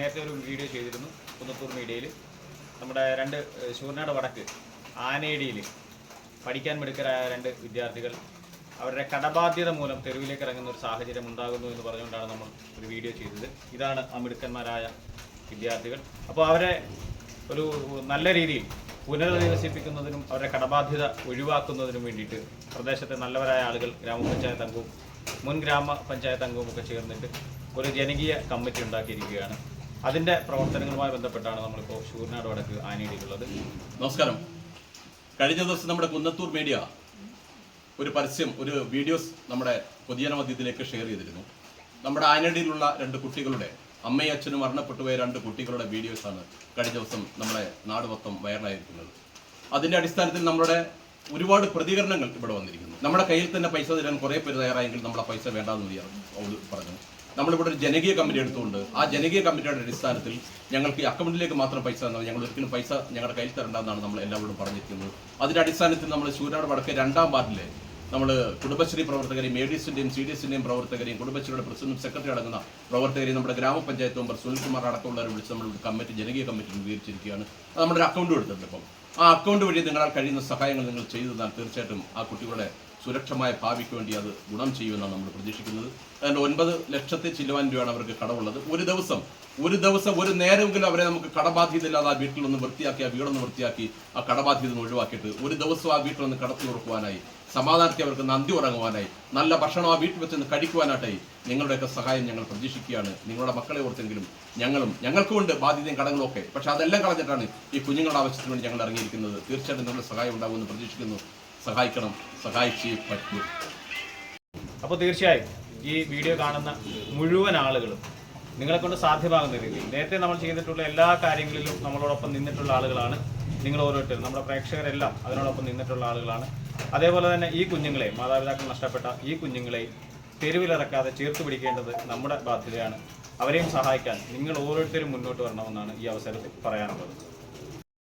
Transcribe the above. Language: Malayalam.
നേരത്തെ ഒരു വീഡിയോ ചെയ്തിരുന്നു കുന്നത്തൂർ മീഡിയയിൽ നമ്മുടെ രണ്ട് ശൂർനാട് വടക്ക് ആനേടിയിൽ പഠിക്കാൻ മിടുക്കരായ രണ്ട് വിദ്യാർത്ഥികൾ അവരുടെ കടബാധ്യത മൂലം തെരുവിലേക്ക് ഇറങ്ങുന്ന ഒരു സാഹചര്യം ഉണ്ടാകുന്നു എന്ന് പറഞ്ഞുകൊണ്ടാണ് നമ്മൾ ഒരു വീഡിയോ ചെയ്തത്. ഇതാണ് ആ മിടുക്കന്മാരായ വിദ്യാർത്ഥികൾ. അപ്പോൾ അവരെ ഒരു നല്ല രീതിയിൽ പുനരധിവസിപ്പിക്കുന്നതിനും അവരുടെ കടബാധ്യത ഒഴിവാക്കുന്നതിനും വേണ്ടിയിട്ട് പ്രദേശത്തെ നല്ലവരായ ആളുകൾ ഗ്രാമപഞ്ചായത്ത് അംഗവും മുൻ ഗ്രാമപഞ്ചായത്ത് അംഗവും ഒക്കെ ചേർന്നിട്ട് ഒരു ജനകീയ കമ്മിറ്റി ഉണ്ടാക്കിയിരിക്കുകയാണ്. അതിന്റെ പ്രവർത്തനങ്ങളുമായി ബന്ധപ്പെട്ടാണ് നമ്മളിപ്പോൾ ശൂർനാട് വടക്ക് ആനയിടിയിലുള്ളത് നമസ്കാരം. കഴിഞ്ഞ ദിവസം നമ്മുടെ കുന്നത്തൂർ മീഡിയ ഒരു പരസ്യം ഒരു വീഡിയോസ് നമ്മുടെ പൊതുജനമധ്യത്തിലേക്ക് ഷെയർ ചെയ്തിരുന്നു. നമ്മുടെ ആനടിയിലുള്ള രണ്ട് കുട്ടികളുടെ അമ്മയും അച്ഛനും മരണപ്പെട്ടു പോയ രണ്ട് കുട്ടികളുടെ വീഡിയോസാണ് കഴിഞ്ഞ ദിവസം നമ്മുടെ നാട് മൊത്തം വൈറലായിരിക്കുന്നത്. അതിന്റെ അടിസ്ഥാനത്തിൽ നമ്മുടെ ഒരുപാട് പ്രതികരണങ്ങൾ ഇവിടെ വന്നിരിക്കുന്നു. നമ്മുടെ കയ്യിൽ തന്നെ പൈസ തരാൻ കുറേ പേര് തയ്യാറായെങ്കിൽ നമ്മളെ പൈസ വേണ്ടാന്ന് പറഞ്ഞു. നമ്മളിവിടെ ഒരു ജനകീയ കമ്മിറ്റി എടുത്തുകൊണ്ട് ആ ജനകീയ കമ്മിറ്റിയുടെ അടിസ്ഥാനത്തിൽ ഞങ്ങൾക്ക് ഈ അക്കൗണ്ടിലേക്ക് മാത്രം പൈസ തന്നാൽ ഞങ്ങൾ ഒരിക്കലും പൈസ ഞങ്ങളുടെ കയ്യിൽ തരണ്ടെന്നാണ് നമ്മൾ എല്ലാവരോടും പറഞ്ഞിരിക്കുന്നത്. അതിന്റെ അടിസ്ഥാനത്തിൽ നമ്മൾ ശൂരാട് വടക്ക് രണ്ടാം വാർഡിലെ നമ്മൾ കുടുംബശ്രീ പ്രവർത്തകരെയും എ ഡി എസിന്റെയും സി ഡി എസിന്റെയും പ്രവർത്തകരെയും കുടുംബശ്രീയുടെ പ്രസിഡന്റും സെക്രട്ടറി അടങ്ങുന്ന പ്രവർത്തകരെയും നമ്മുടെ ഗ്രാമപഞ്ചായത്ത് മെമ്പർ സുനിൽകുമാർ അടക്കമുള്ളവരെ വിളിച്ച് നമ്മൾ കമ്മിറ്റി ജനകീയ കമ്മിറ്റി രൂപീകരിച്ചിരിക്കുകയാണ്. നമ്മുടെ ഒരു അക്കൗണ്ട് കൊടുത്തിട്ടുണ്ട് ഇപ്പം. ആ അക്കൗണ്ട് വഴി നിങ്ങളാൽ കഴിയുന്ന സഹായങ്ങൾ നിങ്ങൾ ചെയ്തു തന്നാൽ തീർച്ചയായിട്ടും ആ കുട്ടികളുടെ സുരക്ഷമായ ഭാവിക്ക് വേണ്ടി അത് ഗുണം ചെയ്യുമെന്നാണ് നമ്മൾ പ്രതീക്ഷിക്കുന്നത്. അതുകൊണ്ട് ഒൻപത് ലക്ഷത്തി ചില്ലുവാൻ രൂപയാണ് അവർക്ക് കടമുള്ളത്. ഒരു ദിവസം ഒരു ദിവസം ഒരു നേരമെങ്കിലും അവരെ നമുക്ക് കടബാധ്യത ഇല്ലാതെ ആ വീട്ടിലൊന്ന് വൃത്തിയാക്കി ആ വീടൊന്ന് വൃത്തിയാക്കി ആ കടബാധ്യത ഒഴിവാക്കിയിട്ട് ഒരു ദിവസം ആ വീട്ടിലൊന്ന് കടത്തി ഉറക്കുവാനായി സമാധാനത്തെ അവർക്ക് നന്ദി ഉറങ്ങുവാനായി നല്ല ഭക്ഷണം ആ വീട്ടിൽ വെച്ചൊന്ന് കഴിക്കുവാനായിട്ടായി നിങ്ങളുടെയൊക്കെ സഹായം ഞങ്ങൾ പ്രതീക്ഷിക്കുകയാണ്. നിങ്ങളുടെ മക്കളെ ഓർത്തെങ്കിലും ഞങ്ങളും ഞങ്ങൾക്കുമുണ്ട് ബാധ്യതയും കടങ്ങളും ഒക്കെ. പക്ഷെ അതെല്ലാം കളഞ്ഞിട്ടാണ് ഈ കുഞ്ഞുങ്ങളുടെ ആവശ്യത്തിന് വേണ്ടി ഞങ്ങൾ ഇറങ്ങിയിരിക്കുന്നത്. തീർച്ചയായിട്ടും നിങ്ങളുടെ സഹായം ഉണ്ടാകുമെന്ന് പ്രതീക്ഷിക്കുന്നു. സഹായിക്കണം സഹായിച്ചേ പറ്റൂ. അപ്പോൾ തീർച്ചയായും ഈ വീഡിയോ കാണുന്ന മുഴുവൻ ആളുകളും നിങ്ങളെ കൊണ്ട് സാധ്യമാകുന്ന രീതിയിൽ നേരത്തെ നമ്മൾ ചെയ്തിട്ടുള്ള എല്ലാ കാര്യങ്ങളിലും നമ്മളോടൊപ്പം നിന്നിട്ടുള്ള ആളുകളാണ് നിങ്ങൾ ഓരോരുത്തരും. നമ്മുടെ പ്രേക്ഷകരെല്ലാം അതിനോടൊപ്പം നിന്നിട്ടുള്ള ആളുകളാണ്. അതേപോലെ തന്നെ ഈ കുഞ്ഞുങ്ങളെ മാതാപിതാക്കൾ നഷ്ടപ്പെട്ട ഈ കുഞ്ഞുങ്ങളെ തെരുവിലിറക്കാതെ ചേർത്ത് പിടിക്കേണ്ടത് നമ്മുടെ ബാധ്യതയാണ്. അവരെയും സഹായിക്കാൻ നിങ്ങൾ ഓരോരുത്തരും മുന്നോട്ട് വരണമെന്നാണ് ഈ അവസരത്തിൽ പറയാനുള്ളത്.